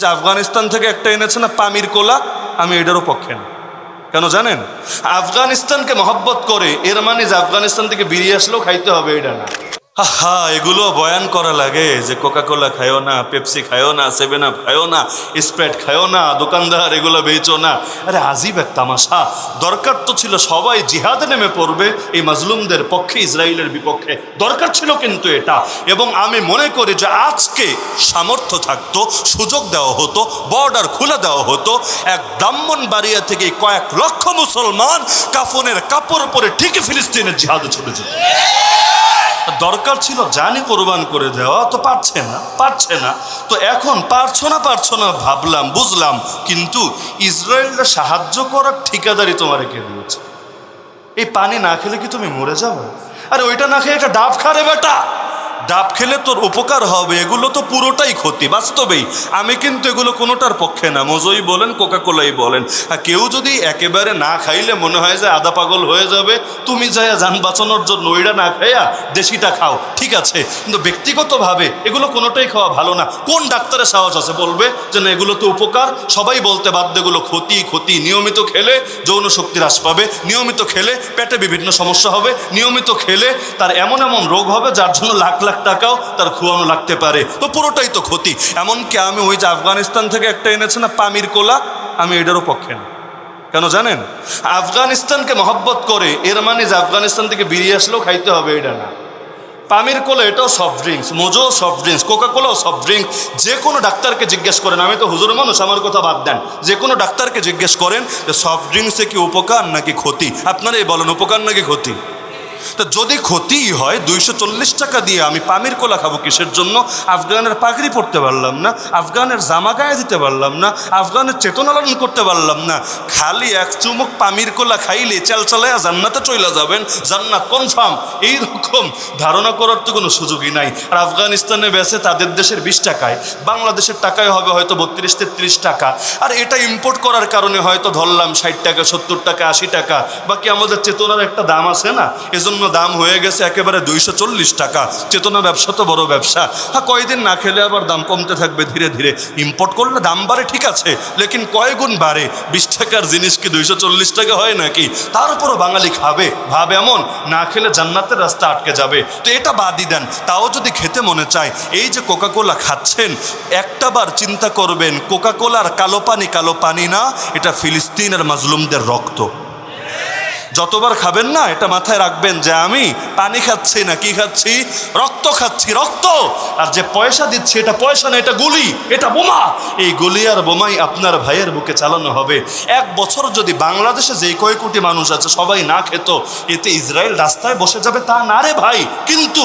যে আফগানিস্তান থেকে একটা এনেছে না পামির কোলা, আমি এটারও পক্ষে না। কেন জানেন? আফগানিস্তানকে মহব্বত করে, এর মানে যে আফগানিস্তান থেকে বেরিয়ে আসলেও খাইতে হবে এটা না। হা এগুলো বয়ান করা লাগে যে কোকা কোলা খায়ও না পেপসি খায়ও না সেভেন আপ খায়ও না স্প্রাইট খায়ও না, দোকানদার, এগুলো বেচো না। আরে আজিব এক তামাশা। দরকার তো ছিল সবাই জিহাদে নেমে পড়বে, এই মাজলুমদের পক্ষে ইসরায়েলের বিপক্ষে। দরকার ছিল কিন্তু এটা। এবং আমি মনে করি যে আজকে সামর্থ্য থাকতো, সুযোগ দেওয়া হতো, বর্ডার খুলে দেওয়া হতো, এক ব্রাহ্মণ বাড়িয়া থেকে কয়েক লক্ষ মুসলমান কাফনের কাপড় পরে ঠিকই ফিলিস্তিনের জিহাদে চলে যেত। দরকার ছিল জানি কোরবান করে দেওয়া, তো পারছে না পারছে না। তো এখন পারছ না পারছ না ভাবলাম, বুঝলাম, কিন্তু ইসরায়েলরা সাহায্য করার ঠিকাদারি তোমার কে দিয়েছে? এই পানি না খেলে কি তুমি মরে যাবে? আরে ওইটা না খেয়ে একটা ডাব খারে বেটা। ডাব খেলে তোর উপকার হবে, এগুলো তো পুরোটাই ক্ষতি, বাস্তবেই। আমি কিন্তু এগুলো কোনোটার পক্ষে না, মজই বলেন কোকা কোলাই বলেন। আর কেউ যদি একেবারে না খাইলে মনে হয় যে আদা পাগল হয়ে যাবে, তুমি যাইয়া যান বাঁচানোর জন্য, ওইটা না খাইয়া দেশিটা খাও। ঠিক আছে, কিন্তু ব্যক্তিগতভাবে এগুলো কোনোটাই খাওয়া ভালো না। কোন ডাক্তারের সাহস আছে বলবে যে, না, এগুলো তো উপকার সবাই বলতে বাধ্য, এগুলো ক্ষতি ক্ষতি, নিয়মিত খেলে যৌন শক্তি হ্রাস পাবে, নিয়মিত খেলে পেটে বিভিন্ন সমস্যা হবে, নিয়মিত খেলে তার এমন এমন রোগ হবে যার জন্য লাখ লাখ টাকাও তার খুয়ানো লাগতে পারে। তো পুরোটাই তো ক্ষতি। এমনকি আমি ওই যে আফগানিস্তান থেকে একটা এনেছে না, পামির কোলা, আমি এটারও পক্ষে না। কেন জানেন? আফগানিস্তানকে মহব্বত করে, এর মানে যে আফগানিস্তান থেকে বেরিয়ে আসলেও খাইতে হবে এটা না। পামির কোলা এটাও soft drinks Mojo soft drinks Coca Collao soft drinks যে কোনো ডাক্তারকে জিজ্ঞেস করেন। আমি তো হুজুর মানুষ, আমার কথা বাদ দেন। যে কোনো ডাক্তারকে জিজ্ঞেস করেন যে সফট ড্রিঙ্কসে কি উপকার নাকি ক্ষতি? আপনারাই বলেন, উপকার নাকি ক্ষতি? তা যদি ক্ষতিই হয়, দুইশো চল্লিশ টাকা দিয়ে আমি পামির কোলা খাব কিসের জন্য? আফগানের পাগড়ি পরতে পারলাম না, আফগানের জামা গায়ে দিতে পারলাম না, আফগানের চেতনা লালন করতে পারলাম না। খালি এক চুমুক পামির কোলা খাইলে চাল চালায়া জান্নাতে চলে যাবেন। জান্নাত কনফার্ম এইরকম ধারণা করার তো কোনো সুযোগই নাই। আর আফগানিস্তানে বেছে তাদের দেশের বিশ টাকায়, বাংলাদেশের টাকায় হবে হয়তো বত্রিশ, তেত্রিশ টাকা। আর এটা ইম্পোর্ট করার কারণে হয়তো ধরলাম ষাট টাকা, সত্তর টাকা, আশি টাকা। বাকি আমাদের চেতনার একটা দাম আছে না? এজন্য দাম হয়ে গেছে একেবারে দুইশো চল্লিশ টাকা। চেতনা ব্যবসা তো বড় ব্যবসা। হ্যাঁ কয়দিন না খেলে আবার দাম কমতে থাকবে ধীরে ধীরে। ইম্পোর্ট করলে দাম বাড়ে, ঠিক আছে, লেকিন কয় গুণ বাড়ে? বিশ টাকার জিনিস কি দুইশো চল্লিশ টাকা হয় নাকি? তারপরও বাঙালি খাবে, ভাবে এমন, না খেলে জান্নাতের রাস্তা আটকে যাবে। তো এটা বাদই দেন, তাও যদি খেতে মনে চায়, এই যে কোকা কোলা খাচ্ছেন, একটা বার চিন্তা করবেন কোকা কোলার কালো পানি কালো পানি না, এটা ফিলিস্তিনের মাজলুমদের রক্ত। যতবার খাবেন না, এটা মাথায় রাখবেন যে আমি পানি খাচ্ছি না, কি খাচ্ছি? রক্ত খাচ্ছি, রক্ত! আর যে পয়সা দিচ্ছি, এটা পয়সা না, এটা গুলি, এটা বোমা! এই গুলি আর বোমাই আপনার ভাইয়ের বুকে চালানো হবে। এক বছর যদি বাংলাদেশে যেই কয় কোটি মানুষ আছে, সবাই না খেত, এতে ইসরায়েল রাস্তায় বসে যাবে তা না রে ভাই। কিন্তু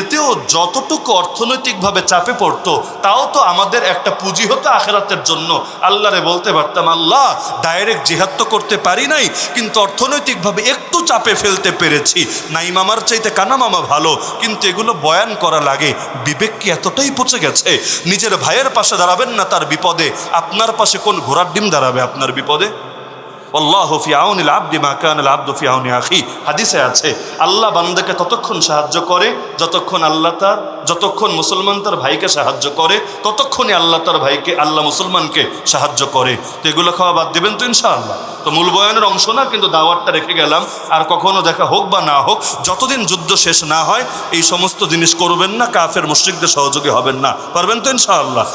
এতেও যতটুকু অর্থনৈতিকভাবে চাপে পড়তো, তাও তো আমাদের একটা পুঁজি হতো আখেরাতের জন্য। আল্লাহরে বলতে পারতাম, আল্লাহ ডাইরেক্ট জেহাদ তো করতে পারি নাই, কিন্তু অর্থনৈতিকভাবে একটু চাপে ফেলতে পেরেছি নাই মামার চাইতে কানা মামা ভালো, কিন্তু এগুলো বয়ান করা লাগে। বিবেক কি এতটাই পচে গেছে? নিজের ভাইয়ের পাশে দাঁড়াবেন না তার বিপদে? আপনার পাশে কোন ঘোড়ার ডিম দাঁড়াবে আপনার বিপদে? আল্লাহ ফি আউনিল আব্দি মা কানাল আব্দু ফি আউনি আখি। হাদিসে আছে, আল্লাহ বান্দাকে ততক্ষণ সাহায্য করে, যতক্ষণ আল্লাহ তার, যতক্ষণ মুসলমান তার ভাইকে সাহায্য করে, ততক্ষণই আল্লাহ তার ভাইকে, আল্লাহ মুসলমানকে সাহায্য করে। তো এগুলো খাওয়া বাদ দেবেন তো ইনশাআল্লাহ। তো মূল বয়ানের অংশ না, কিন্তু দাওয়াতটা রেখে গেলাম। আর কখনো দেখা হোক বা না হোক, যতদিন যুদ্ধ শেষ না হয়, এই সমস্ত জিনিস করবেন না, কাফের মুশ্রিকদের সহযোগী হবেন না। পারবেন তো ইনশাআল্লাহ?